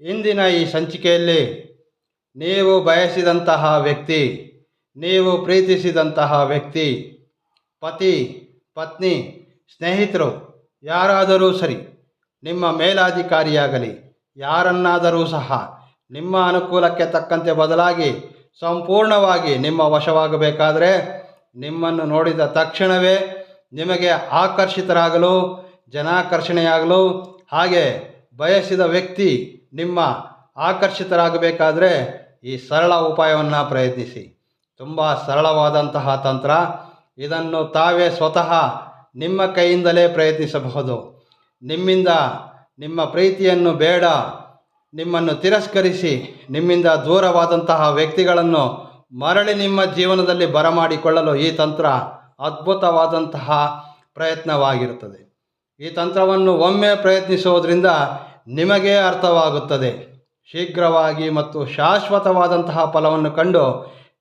ಇಂದಿನ ಈ ಸಂಚಿಕೆಯಲ್ಲಿ ನೀವು ಬಯಸಿದಂತಹ ವ್ಯಕ್ತಿ, ನೀವು ಪ್ರೀತಿಸಿದಂತಹ ವ್ಯಕ್ತಿ, ಪತಿ, ಪತ್ನಿ, ಸ್ನೇಹಿತರು ಯಾರಾದರೂ ಸರಿ, ನಿಮ್ಮ ಮೇಲಾಧಿಕಾರಿಯಾಗಲಿ, ಯಾರನ್ನಾದರೂ ಸಹ ನಿಮ್ಮ ಅನುಕೂಲಕ್ಕೆ ತಕ್ಕಂತೆ ಬದಲಾಗಿ ಸಂಪೂರ್ಣವಾಗಿ ನಿಮ್ಮ ವಶವಾಗಬೇಕಾದರೆ ನಿಮ್ಮನ್ನು ನೋಡಿದ ತಕ್ಷಣವೇ ನಿಮಗೆ ಆಕರ್ಷಿತರಾಗಲು, ಜನಾಕರ್ಷಣೆಯಾಗಲು ಹಾಗೆ ಬಯಸಿದ ವ್ಯಕ್ತಿ ನಿಮ್ಮ ಆಕರ್ಷಿತರಾಗಬೇಕಾದರೆ ಈ ಸರಳ ಉಪಾಯವನ್ನು ಪ್ರಯತ್ನಿಸಿ. ತುಂಬ ಸರಳವಾದಂತಹ ತಂತ್ರ. ಇದನ್ನು ತಾವೇ ಸ್ವತಃ ನಿಮ್ಮ ಕೈಯಿಂದಲೇ ಪ್ರಯತ್ನಿಸಬಹುದು. ನಿಮ್ಮಿಂದ ನಿಮ್ಮ ಪ್ರೀತಿಯನ್ನು ಬೇಡ. ನಿಮ್ಮನ್ನು ತಿರಸ್ಕರಿಸಿ ನಿಮ್ಮಿಂದ ದೂರವಾದಂತಹ ವ್ಯಕ್ತಿಗಳನ್ನು ಮರಳಿ ನಿಮ್ಮ ಜೀವನದಲ್ಲಿ ಬರಮಾಡಿಕೊಳ್ಳಲು ಈ ತಂತ್ರ ಅದ್ಭುತವಾದಂತಹ ಪ್ರಯತ್ನವಾಗಿರುತ್ತದೆ. ಈ ತಂತ್ರವನ್ನು ಒಮ್ಮೆ ಪ್ರಯತ್ನಿಸುವುದರಿಂದ ನಿಮಗೇ ಅರ್ಥವಾಗುತ್ತದೆ. ಶೀಘ್ರವಾಗಿ ಮತ್ತು ಶಾಶ್ವತವಾದಂತಹ ಫಲವನ್ನು ಕಂಡು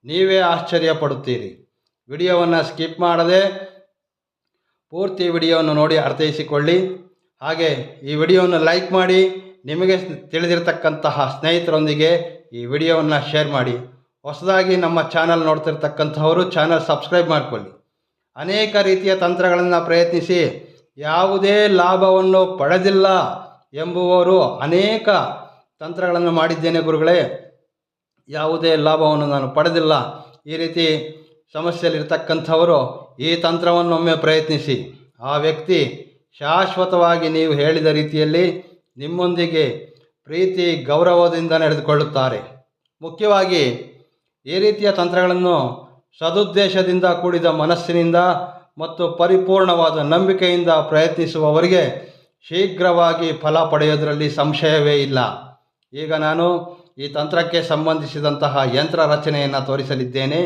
ನೀವೇ ಆಶ್ಚರ್ಯಪಡುತ್ತೀರಿ. ವಿಡಿಯೋವನ್ನು ಸ್ಕಿಪ್ ಮಾಡದೆ ಪೂರ್ತಿ ವಿಡಿಯೋವನ್ನು ನೋಡಿ ಅರ್ಥೈಸಿಕೊಳ್ಳಿ. ಹಾಗೆ ಈ ವಿಡಿಯೋವನ್ನು ಲೈಕ್ ಮಾಡಿ, ನಿಮಗೆ ತಿಳಿದಿರತಕ್ಕಂತಹ ಸ್ನೇಹಿತರೊಂದಿಗೆ ಈ ವಿಡಿಯೋವನ್ನು ಶೇರ್ ಮಾಡಿ. ಹೊಸದಾಗಿ ನಮ್ಮ ಚಾನಲ್ ನೋಡ್ತಿರ್ತಕ್ಕಂಥವರು ಚಾನಲ್ ಸಬ್ಸ್ಕ್ರೈಬ್ ಮಾಡಿಕೊಳ್ಳಿ. ಅನೇಕ ರೀತಿಯ ತಂತ್ರಗಳನ್ನು ಪ್ರಯತ್ನಿಸಿ, ಯಾವುದೇ ಲಾಭವನ್ನು ಪಡೆದಿಲ್ಲ. ಎಂಬುವರು ಅನೇಕ ತಂತ್ರಗಳನ್ನು ಮಾಡಿದ್ದೇನೆ ಗುರುಗಳೇ. ಯಾವುದೇ ಲಾಭವನ್ನು ನಾನು ಪಡೆದಿಲ್ಲ. ಈ ರೀತಿ ಸಮಸ್ಯೆಯಲ್ಲಿರ್ತಕ್ಕಂಥವರು ಈ ತಂತ್ರವನ್ನು ಒಮ್ಮೆ ಪ್ರಯತ್ನಿಸಿ. ಆ ವ್ಯಕ್ತಿ ಶಾಶ್ವತವಾಗಿ ನೀವು ಹೇಳಿದ ರೀತಿಯಲ್ಲಿ ನಿಮ್ಮೊಂದಿಗೆ ಪ್ರೀತಿ, ಗೌರವದಿಂದ ನಡೆದುಕೊಳ್ಳುತ್ತಾರೆ. ಮುಖ್ಯವಾಗಿ ಈ ರೀತಿಯ ತಂತ್ರಗಳನ್ನು ಸದುದ್ದೇಶದಿಂದ ಕೂಡಿದ ಮನಸ್ಸಿನಿಂದ ಮತ್ತು ಪರಿಪೂರ್ಣವಾದ ನಂಬಿಕೆಯಿಂದ ಪ್ರಯತ್ನಿಸುವವರಿಗೆ ಶೀಘ್ರವಾಗಿ ಫಲ ಪಡೆಯೋದರಲ್ಲಿ ಸಂಶಯವೇ ಇಲ್ಲ. ಈಗ ನಾನು ಈ ತಂತ್ರಕ್ಕೆ ಸಂಬಂಧಿಸಿದಂತಹ ಯಂತ್ರ ರಚನೆಯನ್ನು ತೋರಿಸಲಿದ್ದೇನೆ.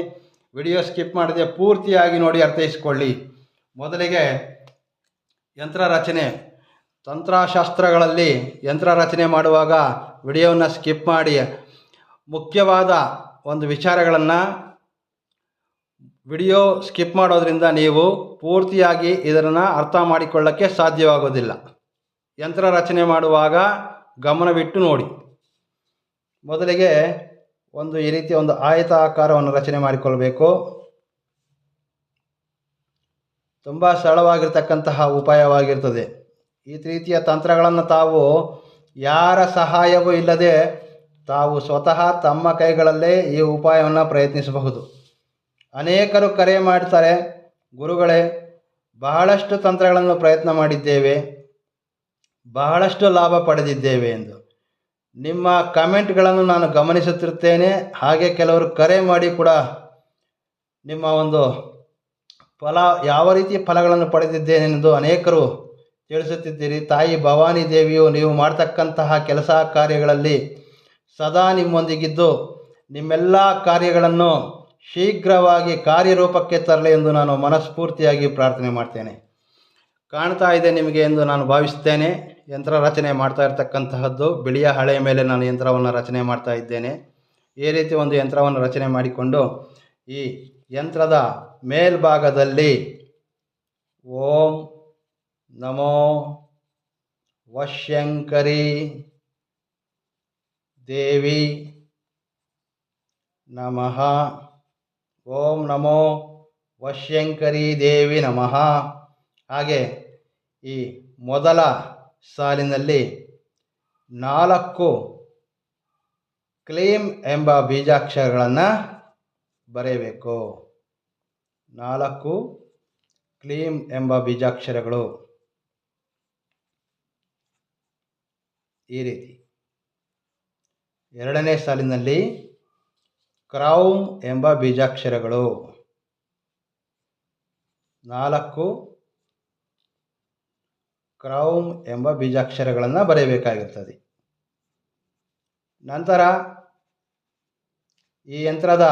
ವಿಡಿಯೋ ಸ್ಕಿಪ್ ಮಾಡದೆ ಪೂರ್ತಿಯಾಗಿ ನೋಡಿ ಅರ್ಥೈಸಿಕೊಳ್ಳಿ. ಮೊದಲಿಗೆ ಯಂತ್ರ ರಚನೆ. ತಂತ್ರಶಾಸ್ತ್ರಗಳಲ್ಲಿ ಯಂತ್ರ ರಚನೆ ಮಾಡುವಾಗ ವಿಡಿಯೋವನ್ನು ಸ್ಕಿಪ್ ಮಾಡಿ. ಮುಖ್ಯವಾದ ಒಂದು ವಿಚಾರಗಳನ್ನು ವಿಡಿಯೋ ಸ್ಕಿಪ್ ಮಾಡೋದ್ರಿಂದ ನೀವು ಪೂರ್ತಿಯಾಗಿ ಇದನ್ನು ಅರ್ಥ ಮಾಡಿಕೊಳ್ಳೋಕ್ಕೆ ಸಾಧ್ಯವಾಗೋದಿಲ್ಲ. ಯಂತ್ರ ರಚನೆ ಮಾಡುವಾಗ ಗಮನವಿಟ್ಟು ನೋಡಿ. ಮೊದಲಿಗೆ ಒಂದು ಈ ರೀತಿಯ ಒಂದು ಆಯತ ಆಕಾರವನ್ನು ರಚನೆ ಮಾಡಿಕೊಳ್ಬೇಕು ತುಂಬ ಸರಳವಾಗಿರ್ತಕ್ಕಂತಹ ಉಪಾಯವಾಗಿರ್ತದೆ. ಈ ರೀತಿಯ ತಂತ್ರಗಳನ್ನು ತಾವು ಯಾರ ಸಹಾಯವೂ ಇಲ್ಲದೆ ತಾವು ಸ್ವತಃ ತಮ್ಮ ಕೈಗಳಲ್ಲೇ ಈ ಉಪಾಯವನ್ನು ಪ್ರಯತ್ನಿಸಬಹುದು. ಅನೇಕರು ಕರೆ ಮಾಡ್ತಾರೆ, ಗುರುಗಳೇ, ಬಹಳಷ್ಟು ತಂತ್ರಗಳನ್ನು ಪ್ರಯತ್ನ ಮಾಡಿದ್ದೇವೆ. ಬಹಳಷ್ಟು ಲಾಭ ಪಡೆದಿದ್ದೇವೆ ಎಂದು. ನಿಮ್ಮ ಕಮೆಂಟ್ಗಳನ್ನು ನಾನು ಗಮನಿಸುತ್ತಿರುತ್ತೇನೆ. ಹಾಗೆ ಕೆಲವರು ಕರೆ ಮಾಡಿ ಕೂಡ ನಿಮ್ಮ ಒಂದು ಫಲ, ಯಾವ ರೀತಿ ಫಲಗಳನ್ನು ಪಡೆದಿದ್ದೇನೆಂದು ಅನೇಕರು ತಿಳಿಸುತ್ತಿದ್ದೀರಿ. ತಾಯಿ ಭವಾನಿ ದೇವಿಯು ನೀವು ಮಾಡ್ತಕ್ಕಂತಹ ಕೆಲಸ ಕಾರ್ಯಗಳಲ್ಲಿ ಸದಾ ನಿಮ್ಮೊಂದಿಗಿದ್ದು, ನಿಮ್ಮೆಲ್ಲ ಕಾರ್ಯಗಳನ್ನು ಶೀಘ್ರವಾಗಿ ಕಾರ್ಯರೂಪಕ್ಕೆ ತರಲಿ ಎಂದು ನಾನು ಮನಸ್ಫೂರ್ತಿಯಾಗಿ ಪ್ರಾರ್ಥನೆ ಮಾಡ್ತೇನೆ. ಕಾಣ್ತಾ ಇದೆ ನಿಮಗೆ ಎಂದು ನಾನು ಭಾವಿಸುತ್ತೇನೆ. ಯಂತ್ರ ರಚನೆ ಮಾಡ್ತಾ ಇರತಕ್ಕಂತಹದ್ದು, ಬಿಳಿಯ ಹಳೆಯ ಮೇಲೆ ನಾನು ಯಂತ್ರವನ್ನು ರಚನೆ ಮಾಡ್ತಾ ಇದ್ದೇನೆ. ಈ ರೀತಿ ಒಂದು ಯಂತ್ರವನ್ನು ರಚನೆ ಮಾಡಿಕೊಂಡು, ಈ ಯಂತ್ರದ ಮೇಲ್ಭಾಗದಲ್ಲಿ ಓಂ ನಮೋ ವಶ್ಯಂಕರಿ ದೇವಿ ನಮಃ. ಓಂ ನಮೋ ವಶ್ಯಂಕರಿ ದೇವಿ ನಮಃ. ಹಾಗೆ ಈ ಮೊದಲ ಸಾಲಿನಲ್ಲಿ ನಾಲ್ಕು ಕ್ಲೀಮ್ ಎಂಬ ಬೀಜಾಕ್ಷರಗಳನ್ನು ಬರೆಯಬೇಕು. ನಾಲ್ಕು ಕ್ಲೀಮ್ ಎಂಬ ಬೀಜಾಕ್ಷರಗಳು. ಈ ರೀತಿ. ಎರಡನೇ ಸಾಲಿನಲ್ಲಿ ಕ್ರೌಮ್ ಎಂಬ ಬೀಜಾಕ್ಷರಗಳು. ನಾಲ್ಕು ಕ್ರೌಮ್ ಎಂಬ ಬೀಜಾಕ್ಷರಗಳನ್ನು ಬರೆಯಬೇಕಾಗಿರ್ತದೆ ನಂತರ ಈ ಯಂತ್ರದ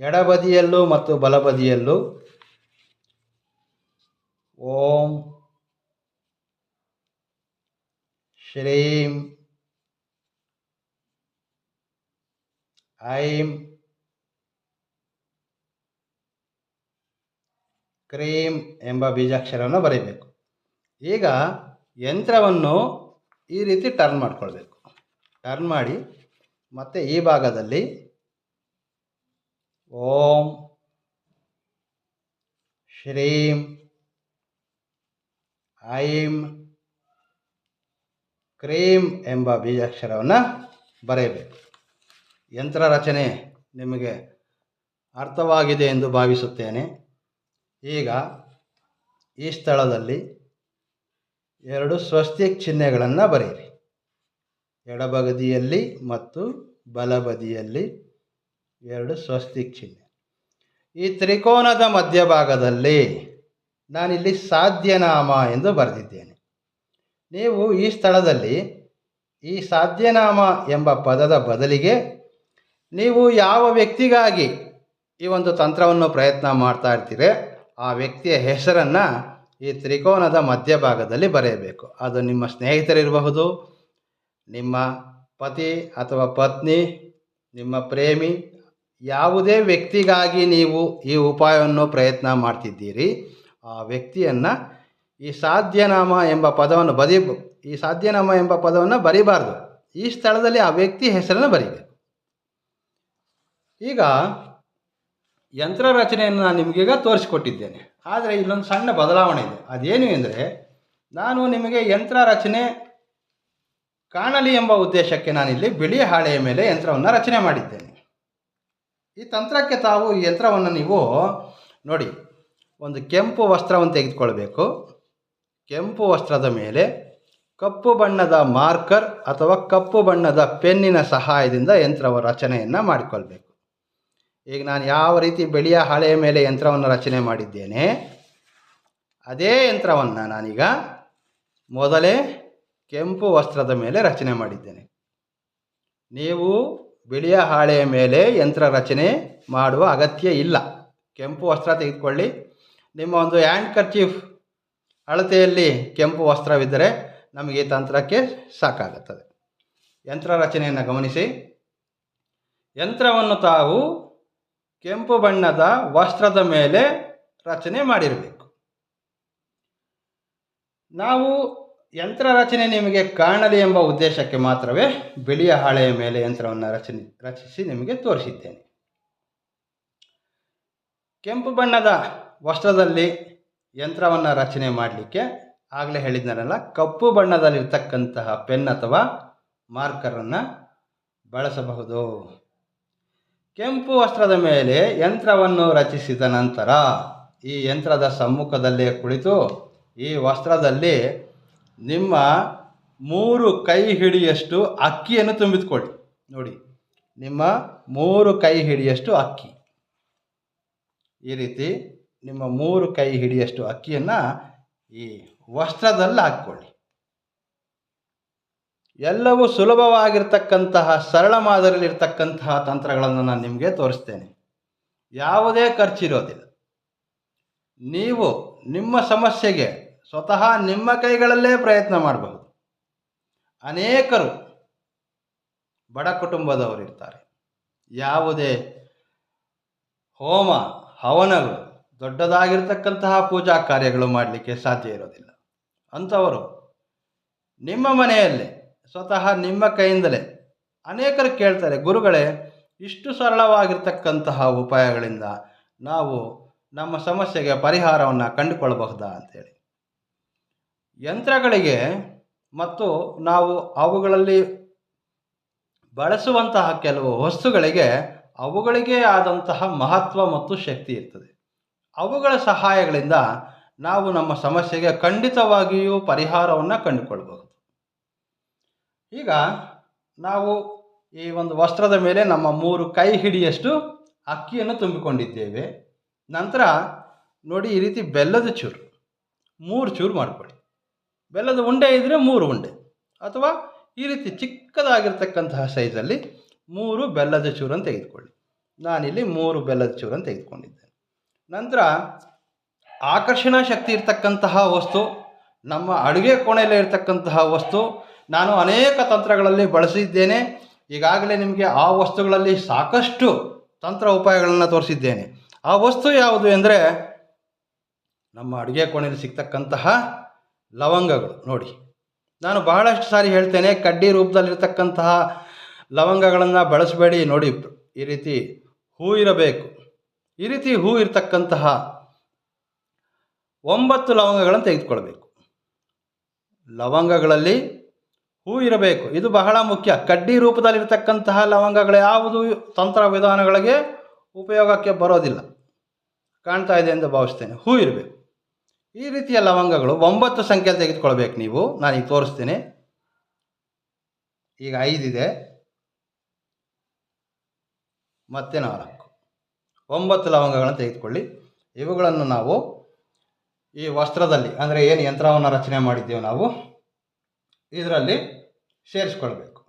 ಎಡಬದಿಯಲ್ಲೂ ಮತ್ತು ಬಲಬದಿಯಲ್ಲೂ ಓಂ, ಶ್ರೀಂ, ಐಂ, ಕ್ರೀಂ ಎಂಬ ಬೀಜಾಕ್ಷರವನ್ನು ಬರೀಬೇಕು. ಈಗ ಯಂತ್ರವನ್ನು ಈ ರೀತಿ ಟರ್ನ್ ಮಾಡ್ಕೊಳ್ಬೇಕು. ಟರ್ನ್ ಮಾಡಿ ಮತ್ತೆ ಈ ಭಾಗದಲ್ಲಿ ಓಂ ಶ್ರೀಂ ಐಂ ಕ್ರೀಂ ಎಂಬ ಬೀಜಾಕ್ಷರವನ್ನು ಬರೆಯಬೇಕು. ಯಂತ್ರ ರಚನೆ ನಿಮಗೆ ಅರ್ಥವಾಗಿದೆ ಎಂದು ಭಾವಿಸುತ್ತೇನೆ. ಈಗ ಈ ಸ್ಥಳದಲ್ಲಿ ಎರಡು ಸ್ವಸ್ತಿಕ್ ಚಿಹ್ನೆಗಳನ್ನು ಬರೆಯಿರಿ. ಎಡಬಗದಿಯಲ್ಲಿ ಮತ್ತು ಬಲಬದಿಯಲ್ಲಿ ಎರಡು ಸ್ವಸ್ತಿಕ್ ಚಿಹ್ನೆ ಈ ತ್ರಿಕೋನದ ಮಧ್ಯಭಾಗದಲ್ಲಿ ನಾನಿಲ್ಲಿ ಸಾಧ್ಯನಾಮ ಎಂದು ಬರೆದಿದ್ದೇನೆ. ನೀವು ಈ ಸ್ಥಳದಲ್ಲಿ ಈ ಸಾಧ್ಯನಾಮ ಎಂಬ ಪದದ ಬದಲಿಗೆ ನೀವು ಯಾವ ವ್ಯಕ್ತಿಗಾಗಿ ಈ ಒಂದು ತಂತ್ರವನ್ನು ಪ್ರಯತ್ನ ಮಾಡ್ತಾ ಇರ್ತೀರಿ, ಆ ವ್ಯಕ್ತಿಯ ಹೆಸರನ್ನು ಈ ತ್ರಿಕೋನದ ಮಧ್ಯಭಾಗದಲ್ಲಿ ಬರೆಯಬೇಕು. ಅದು ನಿಮ್ಮ ಸ್ನೇಹಿತರಿರಬಹುದು, ನಿಮ್ಮ ಪತಿ ಅಥವಾ ಪತ್ನಿ, ನಿಮ್ಮ ಪ್ರೇಮಿ, ಯಾವುದೇ ವ್ಯಕ್ತಿಗಾಗಿ ನೀವು ಈ ಉಪಾಯವನ್ನು ಪ್ರಯತ್ನ ಮಾಡ್ತಿದ್ದೀರಿ, ಆ ವ್ಯಕ್ತಿಯನ್ನು ಈ ಸಾಧ್ಯನಾಮ ಎಂಬ ಪದವನ್ನು ಬದಿ ಈ ಸಾಧ್ಯನಾಮ ಎಂಬ ಪದವನ್ನು ಬರಿಬಾರ್ದು. ಈ ಸ್ಥಳದಲ್ಲಿ ಆ ವ್ಯಕ್ತಿ ಹೆಸರನ್ನು ಬರೀಬೇಕು. ಈಗ ಯಂತ್ರ ರಚನೆಯನ್ನು ನಾನು ನಿಮಗೀಗ ತೋರಿಸಿಕೊಟ್ಟಿದ್ದೇನೆ. ಆದರೆ ಇಲ್ಲೊಂದು ಸಣ್ಣ ಬದಲಾವಣೆ ಇದೆ. ಅದೇನು ಎಂದರೆ ನಾನು ನಿಮಗೆ ಯಂತ್ರ ರಚನೆ ಕಾಣಲಿ ಎಂಬ ಉದ್ದೇಶಕ್ಕೆ ನಾನಿಲ್ಲಿ ಬಿಳಿ ಹಾಳೆಯ ಮೇಲೆ ಯಂತ್ರವನ್ನು ರಚನೆ ಮಾಡಿದ್ದೇನೆ. ಈ ತಂತ್ರಕ್ಕೆ ತಾವು ಈ ಯಂತ್ರವನ್ನು ನೀವು ನೋಡಿ, ಒಂದು ಕೆಂಪು ವಸ್ತ್ರವನ್ನು ತೆಗೆದುಕೊಳ್ಬೇಕು. ಕೆಂಪು ವಸ್ತ್ರದ ಮೇಲೆ ಕಪ್ಪು ಬಣ್ಣದ ಮಾರ್ಕರ್ ಅಥವಾ ಕಪ್ಪು ಬಣ್ಣದ ಪೆನ್ನಿನ ಸಹಾಯದಿಂದ ಯಂತ್ರವ ರಚನೆಯನ್ನು ಮಾಡಿಕೊಳ್ಬೇಕು. ಈಗ ನಾನು ಯಾವ ರೀತಿ ಬೆಳೆಯ ಹಾಳೆಯ ಮೇಲೆ ಯಂತ್ರವನ್ನು ರಚನೆ ಮಾಡಿದ್ದೇನೆ? ಅದೇ ಯಂತ್ರವನ್ನು ನಾನೀಗ ಮೊದಲೇ ಕೆಂಪು ವಸ್ತ್ರದ ಮೇಲೆ ರಚನೆ ಮಾಡಿದ್ದೇನೆ. ನೀವು ಬಿಳಿಯ ಹಾಳೆಯ ಮೇಲೆ ಯಂತ್ರ ರಚನೆ ಮಾಡುವ ಅಗತ್ಯ ಇಲ್ಲ. ಕೆಂಪು ವಸ್ತ್ರ ತೆಗೆದುಕೊಳ್ಳಿ. ನಿಮ್ಮ ಒಂದು ಹ್ಯಾಂಡ್ ಕರ್ಚೀಫ್ ಅಳತೆಯಲ್ಲಿ ಕೆಂಪು ವಸ್ತ್ರವಿದ್ದರೆ ನಮಗೆ ಈ ತಂತ್ರಕ್ಕೆ ಸಾಕಾಗುತ್ತದೆ. ಯಂತ್ರ ರಚನೆಯನ್ನು ಗಮನಿಸಿ. ಯಂತ್ರವನ್ನು ತಾವು ಕೆಂಪು ಬಣ್ಣದ ವಸ್ತ್ರದ ಮೇಲೆ ರಚನೆ ಮಾಡಿರಬೇಕು. ನಾವು ಯಂತ್ರ ರಚನೆ ನಿಮಗೆ ಕಾಣಲಿ ಎಂಬ ಉದ್ದೇಶಕ್ಕೆ ಮಾತ್ರವೇ ಬಿಳಿಯ ಹಾಳೆಯ ಮೇಲೆ ಯಂತ್ರವನ್ನು ರಚನೆ, ರಚಿಸಿ ನಿಮಗೆ ತೋರಿಸಿದ್ದೇನೆ. ಕೆಂಪು ಬಣ್ಣದ ವಸ್ತ್ರದಲ್ಲಿ ಯಂತ್ರವನ್ನು ರಚನೆ ಮಾಡಲಿಕ್ಕೆ ಆಗಲೇ ಹೇಳಿದ್ನಲ್ಲ, ಕಪ್ಪು ಬಣ್ಣದಲ್ಲಿರ್ತಕ್ಕಂತಹ ಪೆನ್ ಅಥವಾ ಮಾರ್ಕರನ್ನು ಬಳಸಬಹುದು. ಕೆಂಪು ವಸ್ತ್ರದ ಮೇಲೆ ಯಂತ್ರವನ್ನು ರಚಿಸಿದ ನಂತರ ಈ ಯಂತ್ರದ ಸಮ್ಮುಖದಲ್ಲೇ ಕುಳಿತು ಈ ವಸ್ತ್ರದಲ್ಲಿ ನಿಮ್ಮ ಮೂರು ಕೈ ಹಿಡಿಯಷ್ಟು ಅಕ್ಕಿಯನ್ನು ತುಂಬಿದುಕೊಳ್ಳಿ ನೋಡಿ, ನಿಮ್ಮ ಮೂರು ಕೈ ಹಿಡಿಯಷ್ಟು ಅಕ್ಕಿ. ಈ ರೀತಿ ನಿಮ್ಮ ಮೂರು ಕೈ ಹಿಡಿಯಷ್ಟು ಅಕ್ಕಿಯನ್ನು ಈ ವಸ್ತ್ರದಲ್ಲಿ ಹಾಕ್ಕೊಳ್ಳಿ. ಎಲ್ಲವೂ ಸುಲಭವಾಗಿರ್ತಕ್ಕಂತಹ, ಸರಳ ಮಾದರಿಯಲ್ಲಿರ್ತಕ್ಕಂತಹ ತಂತ್ರಗಳನ್ನು ನಾನು ನಿಮಗೆ ತೋರಿಸ್ತೇನೆ. ಯಾವುದೇ ಖರ್ಚಿರೋದಿಲ್ಲ. ನೀವು ನಿಮ್ಮ ಸಮಸ್ಯೆಗೆ ಸ್ವತಃ ನಿಮ್ಮ ಕೈಗಳಲ್ಲೇ ಪ್ರಯತ್ನ ಮಾಡಬಹುದು. ಅನೇಕರು ಬಡ ಕುಟುಂಬದವರು ಇರ್ತಾರೆ. ಯಾವುದೇ ಹೋಮ, ಹವನಗಳು, ದೊಡ್ಡದಾಗಿರ್ತಕ್ಕಂತಹ ಪೂಜಾ ಕಾರ್ಯಗಳು ಮಾಡಲಿಕ್ಕೆ ಸಾಧ್ಯ ಇರೋದಿಲ್ಲ. ಅಂಥವರು ನಿಮ್ಮ ಮನೆಯಲ್ಲೇ ಸ್ವತಃ ನಿಮ್ಮ ಕೈಯಿಂದಲೇ. ಅನೇಕರು ಕೇಳ್ತಾರೆ, ಗುರುಗಳೇ, ಇಷ್ಟು ಸರಳವಾಗಿರ್ತಕ್ಕಂತಹ ಉಪಾಯಗಳಿಂದ ನಾವು ನಮ್ಮ ಸಮಸ್ಯೆಗೆ ಪರಿಹಾರವನ್ನು ಕಂಡುಕೊಳ್ಳಬಹುದಾ? ಅಂತೇಳಿ. ಯಂತ್ರಗಳಿಗೆ ಮತ್ತು ನಾವು ಅವುಗಳಲ್ಲಿ ಬಳಸುವಂತಹ ಕೆಲವು ವಸ್ತುಗಳಿಗೆ ಅವುಗಳಿಗೆ ಆದಂತಹ ಮಹತ್ವ ಮತ್ತು ಶಕ್ತಿ ಇರ್ತದೆ. ಅವುಗಳ ಸಹಾಯಗಳಿಂದ ನಾವು ನಮ್ಮ ಸಮಸ್ಯೆಗೆ ಖಂಡಿತವಾಗಿಯೂ ಪರಿಹಾರವನ್ನು ಕಂಡುಕೊಳ್ಬಹುದು. ಈಗ ನಾವು ಈ ಒಂದು ವಸ್ತ್ರದ ಮೇಲೆ ನಮ್ಮ ಮೂರು ಕೈ ಹಿಡಿಯಷ್ಟು ಅಕ್ಕಿಯನ್ನು ತುಂಬಿಕೊಂಡಿದ್ದೇವೆ. ನಂತರ ನೋಡಿ ಈ ರೀತಿ ಬೆಲ್ಲದ ಚೂರು, ಮೂರು ಚೂರು ಮಾಡಿಕೊಳ್ಳಿ. ಬೆಲ್ಲದ ಉಂಡೆ ಇದ್ದರೆ ಮೂರು ಉಂಡೆ ಅಥವಾ ಈ ರೀತಿ ಚಿಕ್ಕದಾಗಿರ್ತಕ್ಕಂತಹ ಸೈಜಲ್ಲಿ ಮೂರು ಬೆಲ್ಲದ ಚೂರನ್ನು ತೆಗೆದುಕೊಳ್ಳಿ. ನಾನಿಲ್ಲಿ ಮೂರು ಬೆಲ್ಲದ ಚೂರನ್ನು ತೆಗೆದುಕೊಂಡಿದ್ದೇನೆ. ನಂತರ ಆಕರ್ಷಣಾ ಶಕ್ತಿ ಇರ್ತಕ್ಕಂತಹ ವಸ್ತು, ನಮ್ಮ ಅಡುಗೆ ಕೋಣೆಯಲ್ಲಿ ಇರತಕ್ಕಂತಹ ವಸ್ತು ನಾನು ಅನೇಕ ತಂತ್ರಗಳಲ್ಲಿ ಬಳಸಿದ್ದೇನೆ. ಈಗಾಗಲೇ ನಿಮಗೆ ಆ ವಸ್ತುಗಳಲ್ಲಿ ಸಾಕಷ್ಟು ತಂತ್ರ ಉಪಾಯಗಳನ್ನು ತೋರಿಸಿದ್ದೇನೆ. ಆ ವಸ್ತು ಯಾವುದು ಎಂದರೆ ನಮ್ಮ ಅಡುಗೆ ಕೋಣೆಯಲ್ಲಿ ಸಿಗ್ತಕ್ಕಂತಹ ಲವಂಗಗಳು. ನೋಡಿ, ನಾನು ಬಹಳಷ್ಟು ಸಾರಿ ಹೇಳ್ತೇನೆ, ಕಡ್ಡಿ ರೂಪದಲ್ಲಿರ್ತಕ್ಕಂತಹ ಲವಂಗಗಳನ್ನು ಬಳಸಬೇಡಿ ನೋಡಿ. ಈ ರೀತಿ ಹೂ ಇರಬೇಕು. ಈ ರೀತಿ ಹೂ ಇರತಕ್ಕಂತಹ ಒಂಬತ್ತು ಲವಂಗಗಳನ್ನು ತೆಗೆದುಕೊಳ್ಬೇಕು. ಲವಂಗಗಳಲ್ಲಿ ಹೂ ಇರಬೇಕು. ಇದು ಬಹಳ ಮುಖ್ಯ. ಕಡ್ಡಿ ರೂಪದಲ್ಲಿರ್ತಕ್ಕಂತಹ ಲವಂಗಗಳು ಯಾವುದು? ತಂತ್ರ ವಿಧಾನಗಳಿಗೆ ಉಪಯೋಗಕ್ಕೆ ಬರೋದಿಲ್ಲ. ಕಾಣ್ತಾ ಇದೆ ಎಂದು ಭಾವಿಸ್ತೇನೆ. ಹೂ ಇರಬೇಕು. ಈ ರೀತಿಯ ಲವಂಗಗಳು ಒಂಬತ್ತು ಸಂಖ್ಯೆ ತೆಗೆದುಕೊಳ್ಬೇಕು ನೀವು. ನಾನೀಗ ತೋರಿಸ್ತೇನೆ. ಈಗ ಐದಿದೆ ಮತ್ತೆ ನಾಲ್ಕು. ಒಂಬತ್ತು ಲವಂಗಗಳನ್ನು ತೆಗೆದುಕೊಳ್ಳಿ. ಇವುಗಳನ್ನು ನಾವು ಈ ವಸ್ತ್ರದಲ್ಲಿ, ಅಂದರೆ ಏನು ಯಂತ್ರವನ್ನು ರಚನೆ ಮಾಡಿದ್ದೇವೆ ನಾವು? ಇದರಲ್ಲಿ ಸೇರಿಸ್ಕೊಳ್ಬೇಕು.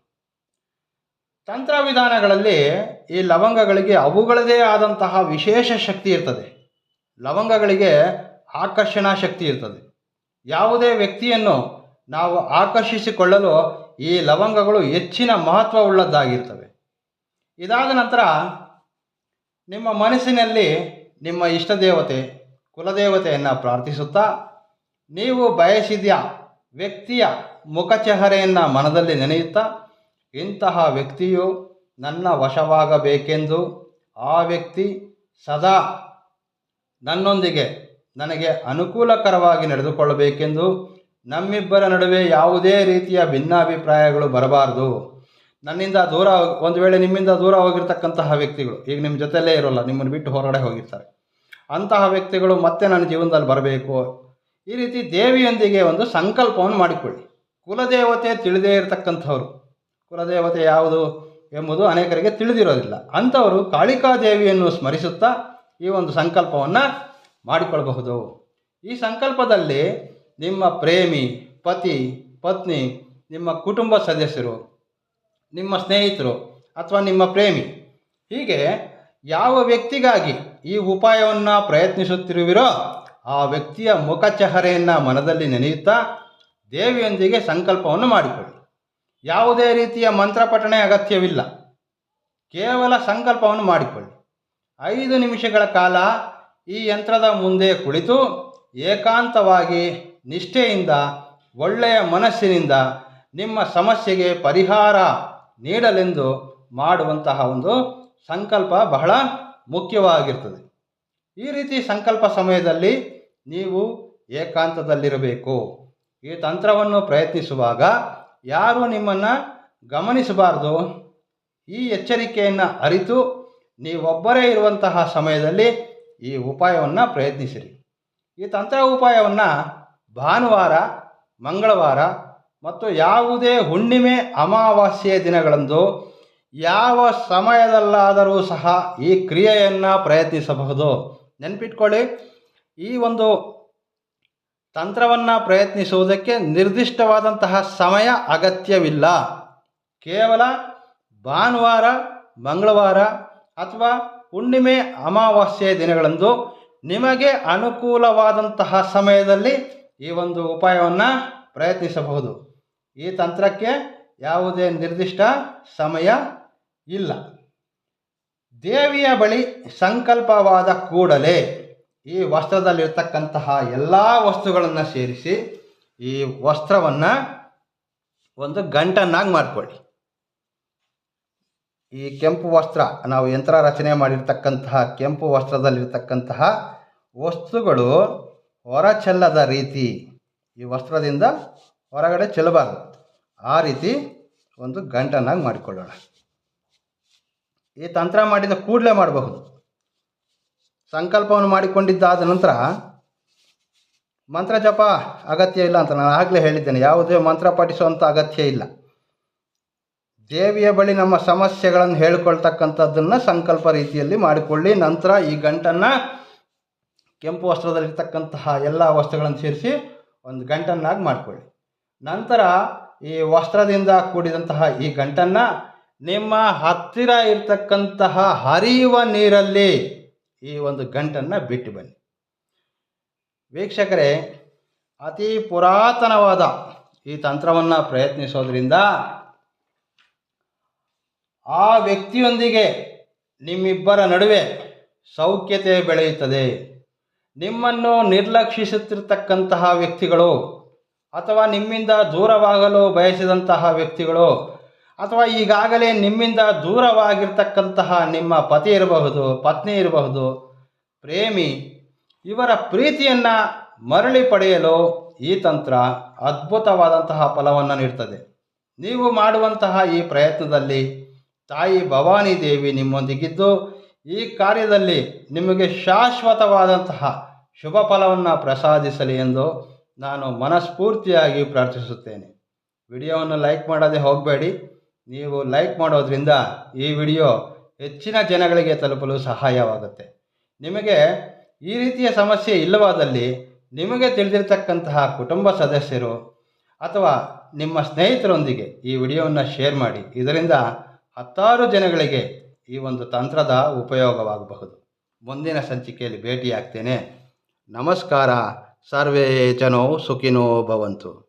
ತಂತ್ರ ವಿಧಾನಗಳಲ್ಲಿ ಈ ಲವಂಗಗಳಿಗೆ ಅವುಗಳದೇ ಆದಂತಹ ವಿಶೇಷ ಶಕ್ತಿ ಇರ್ತದೆ. ಲವಂಗಗಳಿಗೆ ಆಕರ್ಷಣಾ ಶಕ್ತಿ ಇರ್ತದೆ. ಯಾವುದೇ ವ್ಯಕ್ತಿಯನ್ನು ನಾವು ಆಕರ್ಷಿಸಿಕೊಳ್ಳಲು ಈ ಲವಂಗಗಳು ಹೆಚ್ಚಿನ ಮಹತ್ವವುಳ್ಳದ್ದಾಗಿರ್ತವೆ. ಇದಾದ ನಂತರ ನಿಮ್ಮ ಮನಸ್ಸಿನಲ್ಲಿ ನಿಮ್ಮ ಇಷ್ಟ ದೇವತೆ ಕುಲದೇವತೆಯನ್ನು ಪ್ರಾರ್ಥಿಸುತ್ತಾ, ನೀವು ಬಯಸಿದ ವ್ಯಕ್ತಿಯ ಮುಖಚಹರೆಯನ್ನು ಮನದಲ್ಲಿ ನೆನೆಯುತ್ತಾ, ಇಂತಹ ವ್ಯಕ್ತಿಯು ನನ್ನ ವಶವಾಗಬೇಕೆಂದು ಆ ವ್ಯಕ್ತಿ ಸದಾ ನನ್ನೊಂದಿಗೆ ನನಗೆ ಅನುಕೂಲಕರವಾಗಿ ನಡೆದುಕೊಳ್ಳಬೇಕೆಂದು ನಮ್ಮಿಬ್ಬರ ನಡುವೆ ಯಾವುದೇ ರೀತಿಯ ಭಿನ್ನಾಭಿಪ್ರಾಯಗಳು ಬರಬಾರದು. ನನ್ನಿಂದ ದೂರ ಒಂದು ವೇಳೆ ನಿಮ್ಮಿಂದ ದೂರ ಹೋಗಿರ್ತಕ್ಕಂತಹ ವ್ಯಕ್ತಿಗಳು, ಈಗ ನಿಮ್ಮ ಜೊತೆಯಲ್ಲೇ ಇರೋಲ್ಲ, ನಿಮ್ಮನ್ನು ಬಿಟ್ಟು ಹೊರಗಡೆ ಹೋಗಿರ್ತಾರೆ. ಅಂತಹ ವ್ಯಕ್ತಿಗಳು ಮತ್ತೆ ನನ್ನ ಜೀವನದಲ್ಲಿ ಬರಬೇಕು. ಈ ರೀತಿ ದೇವಿಯೊಂದಿಗೆ ಒಂದು ಸಂಕಲ್ಪವನ್ನು ಮಾಡಿಕೊಳ್ಳಿ. ಕುಲದೇವತೆ ತಿಳಿದೇ ಇರತಕ್ಕಂಥವ್ರು. ಕುಲದೇವತೆ ಯಾವುದು ಎಂಬುದು ಅನೇಕರಿಗೆ ತಿಳಿದಿರೋದಿಲ್ಲ. ಅಂಥವರು ಕಾಳಿಕಾ ದೇವಿಯನ್ನು ಸ್ಮರಿಸುತ್ತಾ ಈ ಒಂದು ಸಂಕಲ್ಪವನ್ನು ಮಾಡಿಕೊಳ್ಳಬಹುದು. ಈ ಸಂಕಲ್ಪದಲ್ಲಿ ನಿಮ್ಮ ಪ್ರೇಮಿ, ಪತಿ, ಪತ್ನಿ, ನಿಮ್ಮ ಕುಟುಂಬ ಸದಸ್ಯರು, ನಿಮ್ಮ ಸ್ನೇಹಿತರು ಅಥವಾ ನಿಮ್ಮ ಪ್ರೇಮಿ, ಹೀಗೆ ಯಾವ ವ್ಯಕ್ತಿಗಾಗಿ ಈ ಉಪಾಯವನ್ನು ಪ್ರಯತ್ನಿಸುತ್ತಿರುವಿರೋ ಆ ವ್ಯಕ್ತಿಯ ಮುಖಚಹರೆಯನ್ನು ಮನದಲ್ಲಿ ನೆನೆಯುತ್ತಾ ದೇವಿಯೊಂದಿಗೆ ಸಂಕಲ್ಪವನ್ನು ಮಾಡಿಕೊಳ್ಳಿ. ಯಾವುದೇ ರೀತಿಯ ಮಂತ್ರಪಠಣೆ ಅಗತ್ಯವಿಲ್ಲ. ಕೇವಲ ಸಂಕಲ್ಪವನ್ನು ಮಾಡಿಕೊಳ್ಳಿ. ಐದು ನಿಮಿಷಗಳ ಕಾಲ ಈ ಯಂತ್ರದ ಮುಂದೆ ಕುಳಿತು ಏಕಾಂತವಾಗಿ ನಿಷ್ಠೆಯಿಂದ, ಒಳ್ಳೆಯ ಮನಸ್ಸಿನಿಂದ ನಿಮ್ಮ ಸಮಸ್ಯೆಗೆ ಪರಿಹಾರ ನೀಡಲೆಂದು ಮಾಡುವಂತಹ ಒಂದು ಸಂಕಲ್ಪ ಬಹಳ ಮುಖ್ಯವಾಗಿರ್ತದೆ. ಈ ರೀತಿ ಸಂಕಲ್ಪ ಸಮಯದಲ್ಲಿ ನೀವು ಏಕಾಂತದಲ್ಲಿರಬೇಕು. ಈ ತಂತ್ರವನ್ನು ಪ್ರಯತ್ನಿಸುವಾಗ ಯಾರು ನಿಮ್ಮನ್ನು ಗಮನಿಸಬಾರ್ದು? ಈ ಎಚ್ಚರಿಕೆಯನ್ನು ಅರಿತು ನೀವೊಬ್ಬರೇ ಇರುವಂತಹ ಸಮಯದಲ್ಲಿ ಈ ಉಪಾಯವನ್ನು ಪ್ರಯತ್ನಿಸಿರಿ. ಈ ತಂತ್ರ ಉಪಾಯವನ್ನು ಭಾನುವಾರ, ಮಂಗಳವಾರ ಮತ್ತು ಯಾವುದೇ ಹುಣ್ಣಿಮೆ ಅಮಾವಾಸ್ಯೆ ದಿನಗಳಂದು ಯಾವ ಸಮಯದಲ್ಲಾದರೂ ಸಹ ಈ ಕ್ರಿಯೆಯನ್ನು ಪ್ರಯತ್ನಿಸಬಹುದು. ನೆನಪಿಟ್ಕೊಳ್ಳಿ. ಈ ಒಂದು ತಂತ್ರವನ್ನು ಪ್ರಯತ್ನಿಸುವುದಕ್ಕೆ ನಿರ್ದಿಷ್ಟವಾದಂತಹ ಸಮಯ ಅಗತ್ಯವಿಲ್ಲ. ಕೇವಲ ಭಾನುವಾರ, ಮಂಗಳವಾರ ಅಥವಾ ಹುಣ್ಣಿಮೆ ಅಮಾವಾಸ್ಯೆ ದಿನಗಳಂದು ನಿಮಗೆ ಅನುಕೂಲವಾದಂತಹ ಸಮಯದಲ್ಲಿ ಈ ಒಂದು ಉಪಾಯವನ್ನು ಪ್ರಯತ್ನಿಸಬಹುದು. ಈ ತಂತ್ರಕ್ಕೆ ಯಾವುದೇ ನಿರ್ದಿಷ್ಟ ಸಮಯ ಇಲ್ಲ. ದೇವಿಯ ಬಳಿ ಸಂಕಲ್ಪವಾದ ಕೂಡಲೇ ಈ ವಸ್ತ್ರದಲ್ಲಿರ್ತಕ್ಕಂತಹ ಎಲ್ಲ ವಸ್ತುಗಳನ್ನು ಸೇರಿಸಿ ಈ ವಸ್ತ್ರವನ್ನು ಒಂದು ಗಂಟನ್ನಾಗಿ ಮಾಡಿಕೊಳ್ಳಿ ಈ ಕೆಂಪು ವಸ್ತ್ರ, ನಾವು ಯಂತ್ರ ರಚನೆ ಮಾಡಿರ್ತಕ್ಕಂತಹ ಕೆಂಪು ವಸ್ತ್ರದಲ್ಲಿರ್ತಕ್ಕಂತಹ ವಸ್ತುಗಳು ಹೊರ ಚೆಲ್ಲದ ರೀತಿ ಈ ವಸ್ತ್ರದಿಂದ ಹೊರಗಡೆ ಚೆಲ್ಲಬಾರದು. ಆ ರೀತಿ ಒಂದು ಗಂಟನ್ನಾಗಿ ಮಾಡಿಕೊಳ್ಳೋಣ ಈ ತಂತ್ರ ಮಾಡಿದ ಕೂಡಲೇ ಮಾಡಬಹುದು. ಸಂಕಲ್ಪವನ್ನು ಮಾಡಿಕೊಂಡಿದ್ದಾದ ನಂತರ ಮಂತ್ರ ಜಪ ಅಗತ್ಯ ಇಲ್ಲ ಅಂತ ನಾನು ಆಗಲೇ ಹೇಳಿದ್ದೇನೆ. ಯಾವುದೇ ಮಂತ್ರ ಪಠಿಸುವಂಥ ಅಗತ್ಯ ಇಲ್ಲ. ದೇವಿಯ ಬಳಿ ನಮ್ಮ ಸಮಸ್ಯೆಗಳನ್ನು ಹೇಳ್ಕೊಳ್ತಕ್ಕಂಥದ್ದನ್ನು ಸಂಕಲ್ಪ ರೀತಿಯಲ್ಲಿ ಮಾಡಿಕೊಳ್ಳಿ. ನಂತರ ಈ ಗಂಟನ್ನು ಕೆಂಪು ವಸ್ತ್ರದಲ್ಲಿರ್ತಕ್ಕಂತಹ ಎಲ್ಲ ವಸ್ತುಗಳನ್ನು ಸೇರಿಸಿ ಒಂದು ಗಂಟನ್ನಾಗಿ ಮಾಡಿಕೊಳ್ಳಿ. ನಂತರ ಈ ವಸ್ತ್ರದಿಂದ ಕೂಡಿದಂತಹ ಈ ಗಂಟನ್ನು ನಿಮ್ಮ ಹತ್ತಿರ ಇರತಕ್ಕಂತಹ ಹರಿಯುವ ನೀರಲ್ಲಿ ಈ ಒಂದು ಗಂಟನ್ನು ಬಿಟ್ಟು ಬನ್ನಿ. ವೀಕ್ಷಕರೇ, ಅತಿ ಪುರಾತನವಾದ ಈ ತಂತ್ರವನ್ನು ಪ್ರಯತ್ನಿಸೋದ್ರಿಂದ ಆ ವ್ಯಕ್ತಿಯೊಂದಿಗೆ ನಿಮ್ಮಿಬ್ಬರ ನಡುವೆ ಸೌಖ್ಯತೆ ಬೆಳೆಯುತ್ತದೆ. ನಿಮ್ಮನ್ನು ನಿರ್ಲಕ್ಷಿಸುತ್ತಿರ್ತಕ್ಕಂತಹ ವ್ಯಕ್ತಿಗಳು ಅಥವಾ ನಿಮ್ಮಿಂದ ದೂರವಾಗಲು ಬಯಸಿದಂತಹ ವ್ಯಕ್ತಿಗಳು ಅಥವಾ ಈಗಾಗಲೇ ನಿಮ್ಮಿಂದ ದೂರವಾಗಿರ್ತಕ್ಕಂತಹ ನಿಮ್ಮ ಪತಿ ಇರಬಹುದು, ಪತ್ನಿ ಇರಬಹುದು, ಪ್ರೇಮಿ, ಇವರ ಪ್ರೀತಿಯನ್ನು ಮರಳಿ ಪಡೆಯಲು ಈ ತಂತ್ರ ಅದ್ಭುತವಾದಂತಹ ಫಲವನ್ನು ನೀಡ್ತದೆ. ನೀವು ಮಾಡುವಂತಹ ಈ ಪ್ರಯತ್ನದಲ್ಲಿ ತಾಯಿ ಭವಾನಿ ದೇವಿ ನಿಮ್ಮೊಂದಿಗಿದ್ದು, ಈ ಕಾರ್ಯದಲ್ಲಿ ನಿಮಗೆ ಶಾಶ್ವತವಾದಂತಹ ಶುಭ ಫಲವನ್ನು ಪ್ರಸಾದಿಸಲಿ ಎಂದು ನಾನು ಮನಸ್ಫೂರ್ತಿಯಾಗಿ ಪ್ರಾರ್ಥಿಸುತ್ತೇನೆ. ವಿಡಿಯೋವನ್ನು ಲೈಕ್ ಮಾಡದೆ ಹೋಗಬೇಡಿ. ನೀವು ಲೈಕ್ ಮಾಡೋದ್ರಿಂದ ಈ ವಿಡಿಯೋ ಹೆಚ್ಚಿನ ಜನಗಳಿಗೆ ತಲುಪಲು ಸಹಾಯವಾಗುತ್ತೆ. ನಿಮಗೆ ಈ ರೀತಿಯ ಸಮಸ್ಯೆ ಇಲ್ಲವಾದಲ್ಲಿ ನಿಮಗೆ ತಿಳಿದಿರ್ತಕ್ಕಂತಹ ಕುಟುಂಬ ಸದಸ್ಯರು ಅಥವಾ ನಿಮ್ಮ ಸ್ನೇಹಿತರೊಂದಿಗೆ ಈ ವಿಡಿಯೋವನ್ನು ಶೇರ್ ಮಾಡಿ. ಇದರಿಂದ ಹತ್ತಾರು ಜನಗಳಿಗೆ ಈ ಒಂದು ತಂತ್ರದ ಉಪಯೋಗವಾಗಬಹುದು. ಮುಂದಿನ ಸಂಚಿಕೆಯಲ್ಲಿ ಭೇಟಿಯಾಗ್ತೇನೆ. ನಮಸ್ಕಾರ. ಸರ್ವೇ ಜನೋ ಸುಖಿನೋ ಭವಂತು.